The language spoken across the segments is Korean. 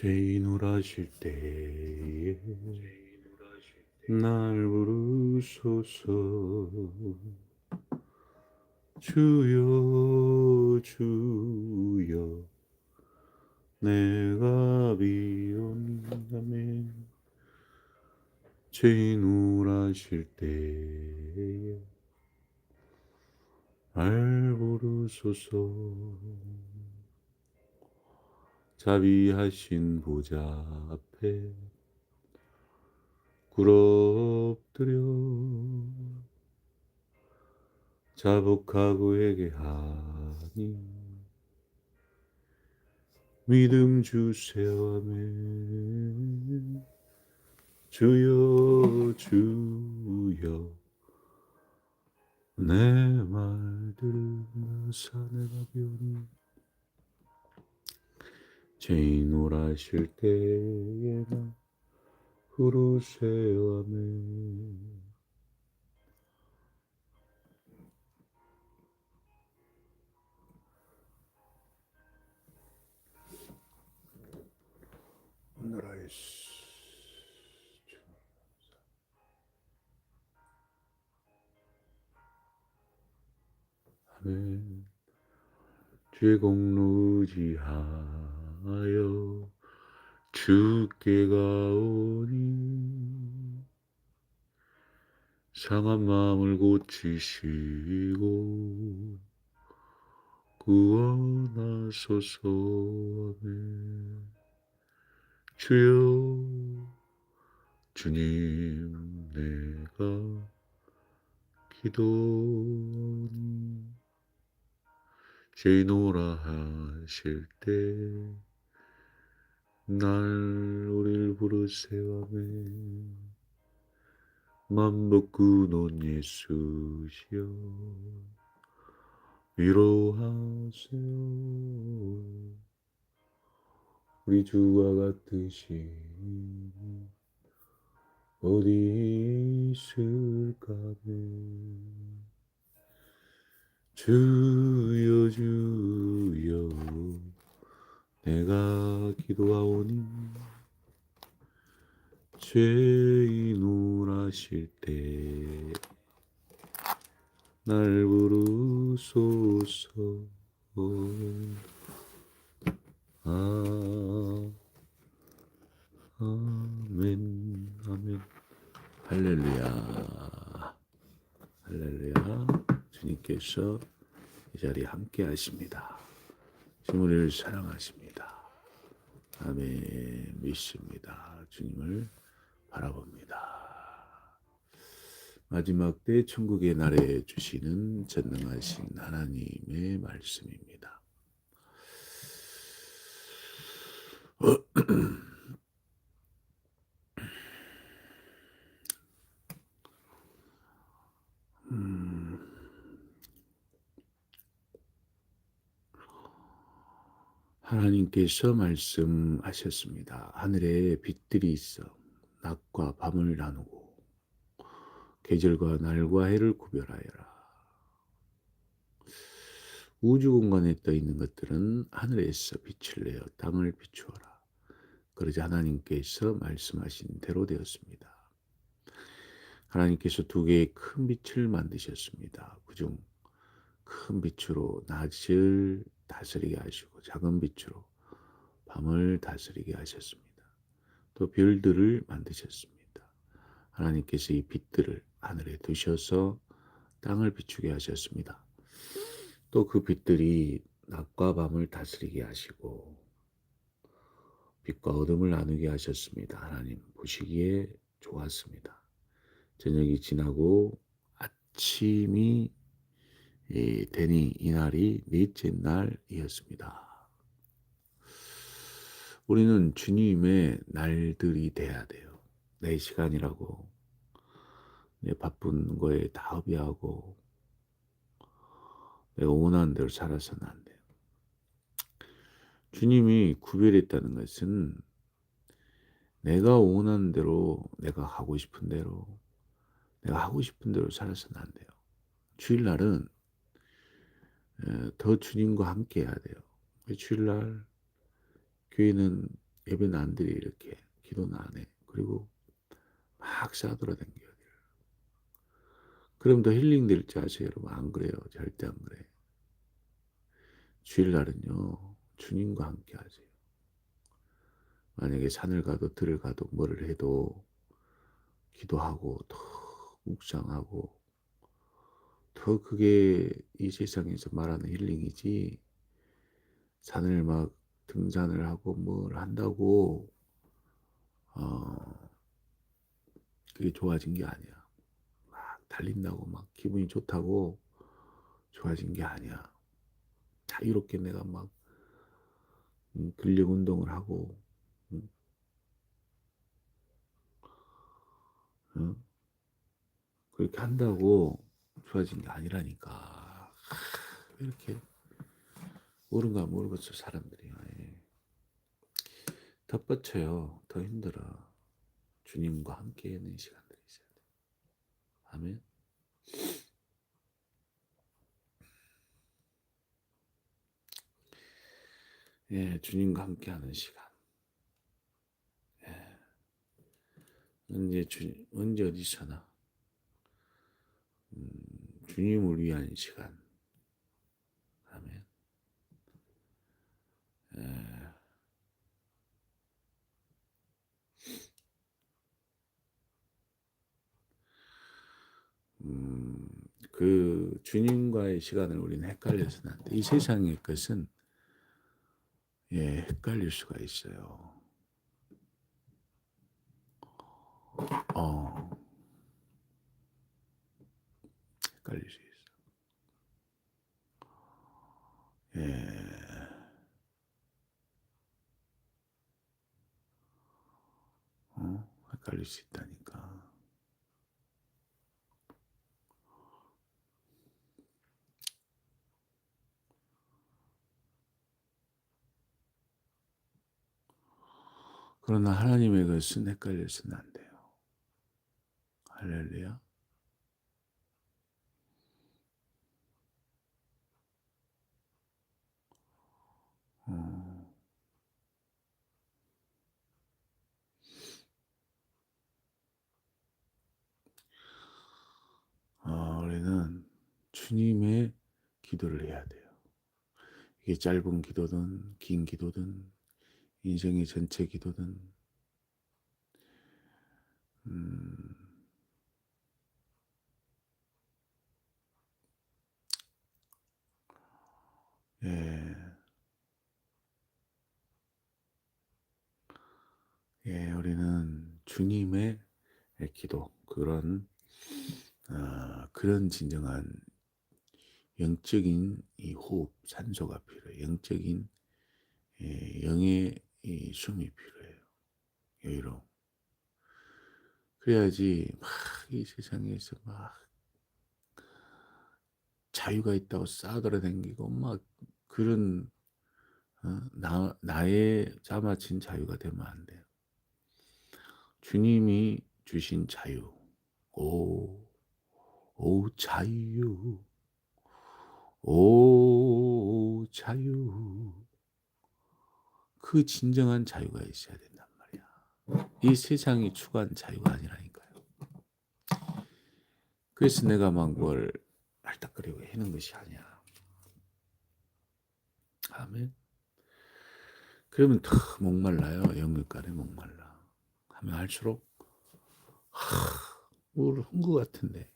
죄인우라실 때에 날 부르소서. 주여 주여 내가 비온다며 죄인우라실 때에 날 부르소서 자비하신 보좌 앞에 굴엎드려 자복하고 회개하니 믿음 주세요. 아멘. 주여 주여. 내 말들을 나사 내가 비오니 죄인 오라실 때에 나 부르세요. 아멘. 오늘의 아멘. 죄 공루지하 여 주께 가오니 상한 마음을 고치시고 구원하소서 아멘 주여 주님 내가 기도하니. 죄노라 하실 때 날 우릴 부르세요 아멘 만복구논 예수시여. 위로하세요. 우리 주와 같으신 어디 있을까네. 주여 주여 내가 기도하오니 죄인 우라실 때 날 부르소서. 아 아멘 아멘. 할렐루야. 할렐루야. 주님께서 이 자리에 함께 하십니다 주님을 사랑하십니다. 아멘. 믿습니다. 주님을 바라봅니다. 마지막 때 천국의 날에 주시는 전능하신 하나님의 말씀입니다 하나님께서 말씀하셨습니다. 하늘에 빛들이 있어 낮과 밤을 나누고 계절과 날과 해를 구별하여라. 우주 공간에 떠 있는 것들은 하늘에서 빛을 내어 땅을 비추어라. 그러자 하나님께서 말씀하신 대로 되었습니다. 하나님께서 두 개의 큰 빛을 만드셨습니다. 그중 큰 빛으로 낮을 다스리게 하시고 작은 빛으로 밤을 다스리게 하셨습니다. 또 별들을 만드셨습니다. 하나님께서 이 빛들을 하늘에 두셔서 땅을 비추게 하셨습니다. 또 그 빛들이 낮과 밤을 다스리게 하시고 빛과 어둠을 나누게 하셨습니다. 하나님 보시기에 좋았습니다. 저녁이 지나고 아침이 되니 이날이 넷째 날이었습니다. 우리는 주님의 날들이 돼야 돼요. 내 시간이라고 내 바쁜 거에 다 허비하고 내가 원하는 대로 살아서는 안 돼요. 주님이 구별했다는 것은 내가 원하는 대로 내가 하고 싶은 대로 내가 하고 싶은 대로 살아서는 안 돼요. 주일날은 더 주님과 함께 해야 돼요. 주일날 교회는 예배는 안 드리 이렇게 기도는 안 해. 그리고 막 싸돌아다녀요. 그럼 더 힐링 될지 아세요, 여러분? 안 그래요. 절대 안 그래. 주일날은요, 주님과 함께 하세요. 만약에 산을 가도 들을 가도 뭐를 해도 기도하고 더 묵상하고 더 그게 이 세상에서 말하는 힐링이지 산을 막 등산을 하고 뭘 한다고 어 그게 좋아진 게 아니야. 막 달린다고 막 기분이 좋다고 좋아진 게 아니야. 자유롭게 내가 막 음, 근력 운동을 하고 음, 응? 그렇게 한다고 좋아진 게 아니라니까. 왜 이렇게 모른가 모르겠어 사람들이. 예. 덧받쳐요. 더 힘들어. 주님과 함께 있는 시간들이 있어야 돼. 아멘. 예, 주님과 함께 하는 시간. 예. 언제 주, 언제 어디서나 음, 주님을 위한 시간. 아멘. 예. 음, 그 주님과의 시간을 우리는 헷갈려서는 안 돼. 이 세상의 것은 예, 헷갈릴 수가 있어요. 어, 헷갈릴 수 있어. 예. 어, 헷갈릴 수 있다니까. 그러나 하나님의 것은 헷갈려서는 안 돼요. 할렐루야. 어, 어, 우리는 주님의 기도를 해야 돼요. 이게 짧은 기도든 긴 기도든 인생의 전체 기도든 음, 예, 예, 우리는 주님의 기도 그런 어, 그런 진정한 영적인 이 호흡 산소가 필요해요. 영적인 예, 영의 이 숨이 필요해요. 여유로움. 그래야지 막 이 세상에서 막 자유가 있다고 싸돌아다니고 막 그런 어? 나, 나의 짜맞힌 자유가 되면 안 돼요. 주님이 주신 자유. 오, 오 자유. 오 자유. 그 진정한 자유가 있어야 된단 말이야. 이 세상이 추구한 자유가 아니라니까요. 그래서 내가 막 뭘 알딱거리고 해는 것이 아니야. 아멘. 그러면 더 목말라요. 영육간에 목말라. 하면 할수록 하, 뭘한것 같은데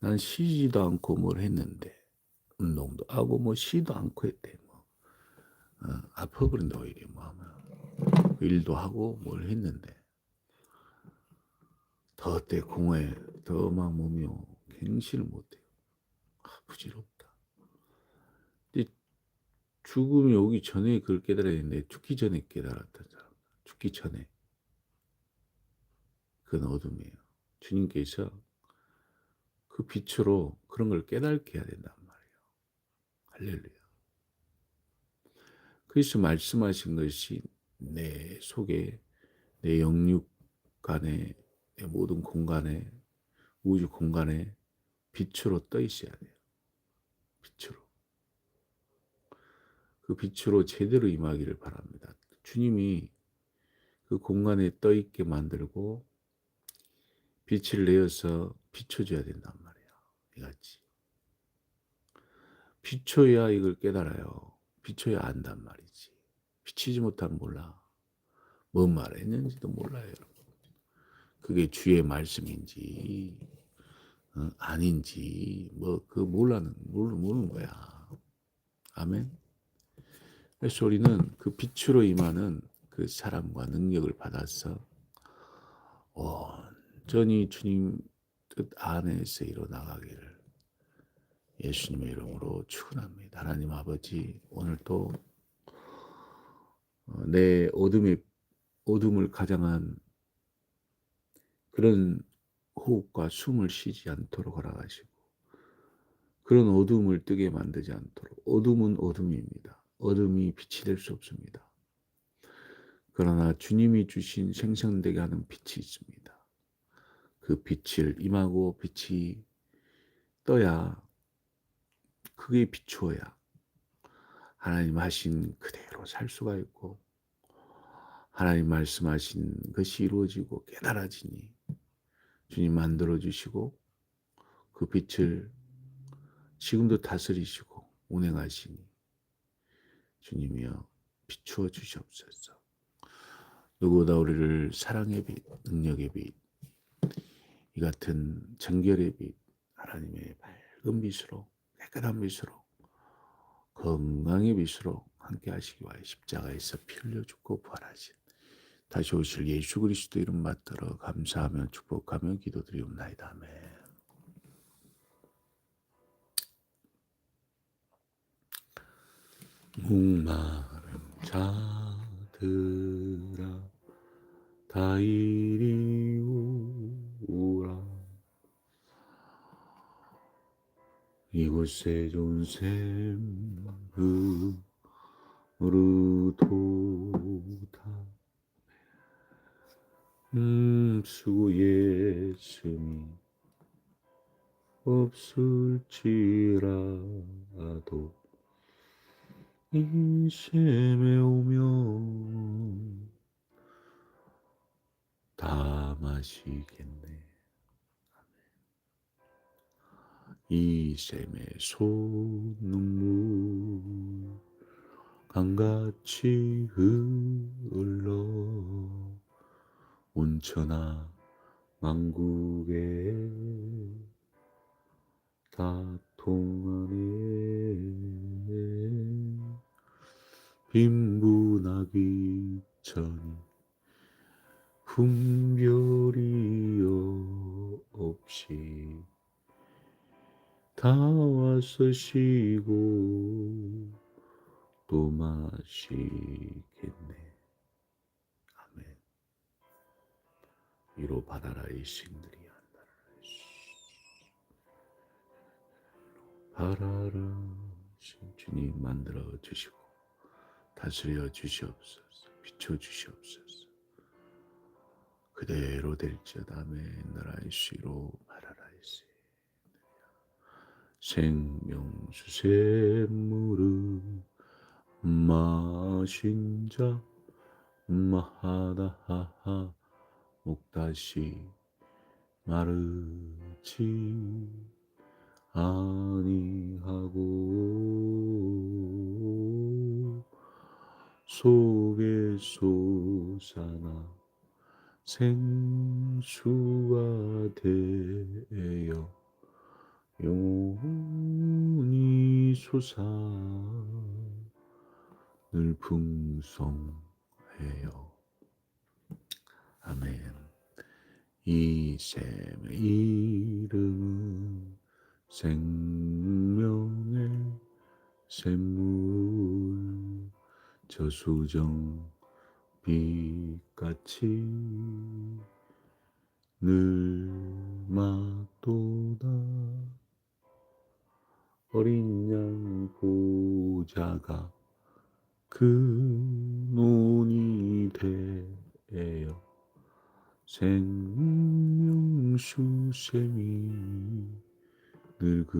난 쉬지도 않고 뭘 했는데 운동도 하고 뭐 쉬도 않고 했대 뭐 어, 아파버린다 오히려 뭐 하면 일도 하고 뭘 했는데 더 때? 공허해. 더막 몸이 갱신을 못해요. 아, 부질없다. 근데 죽음이 오기 전에 그걸 깨달아야 되는데 죽기 전에 깨달았던 사람. 죽기 전에. 그건 어둠이에요. 주님께서 그 빛으로 그런 걸 깨닫게 해야 말이에요 할렐루야 그래서 말씀하신 것이 내 속에 내 영육 간에 내 모든 공간에 우주 공간에 빛으로 떠 있어야 돼요. 빛으로. 그 빛으로 제대로 임하기를 바랍니다. 주님이 그 공간에 떠 있게 만들고 빛을 내어서 비춰줘야 된단 말이야. 이같이 비춰야 이걸 깨달아요. 비춰야 안단 말이지. 비치지 못하면 몰라. 뭔 말했는지도 몰라요. 여러분. 그게 주의 말씀인지 어, 아닌지 뭐 그 몰라는 모르 모르는 거야. 아멘. 그래서 우리는 그 빛으로 임하는 그 사람과 능력을 받아서 온전히 주님 뜻 안에서 일어나가기를 예수님의 이름으로 축원합니다. 하나님 아버지 오늘도 어, 내 어둠의 어둠을 가장한 그런 호흡과 숨을 쉬지 않도록 허락하시고 그런 어둠을 뜨게 만들지 않도록 어둠은 어둠입니다. 어둠이 빛이 될 수 없습니다. 그러나 주님이 주신 생성되게 하는 빛이 있습니다. 그 빛을 임하고 빛이 떠야 그게 비추어야 하나님 하신 그대로 살 수가 있고 하나님 말씀하신 것이 이루어지고 깨달아지니 주님 만들어 주시고 그 빛을 지금도 다스리시고 운행하시니 주님이여 비추어 주시옵소서. 누구보다 우리를 사랑의 빛, 능력의 빛, 이 같은 정결의 빛, 하나님의 밝은 빛으로 깨끗한 빛으로 건강의 빛으로 함께 하시기 위하여 십자가에서 피 흘려 죽고 부활하신 다시 오실 예수 그리스도 이름 받들어 감사하며 축복하며 기도드리옵나이다. 아멘. 목마른 자들아 다 이리 이곳에 좋은 샘으로 도다 음 수고 예수님 없을지라도 이 샘에 오면 다 마시겠네. 이 샘의 손눈물 강같이 흘러 온천하 왕국에 다 통하네 빈분하기 전이 분별이요 없이 다 쉬고 또 마시겠네. 아멘. 위로 받아라 이 신들이 바라라 주님 만들어 주시고 다스려 주시옵소서 비춰 주시옵소서. 그대로 될지어다. 아멘. 나라의 시로 바라라이시 생명수샘물을 마신 자 마하다하하 목다시 마르지 아니하고. 속에 솟아나 생수가 되어 영원히 솟아 늘 풍성해요. 아멘. 이 샘의 이름은 생명의 샘물 저수정 빛같이 늘 맛도다 어린 양 보자가 그 논이 되어 생명수샘이 늘그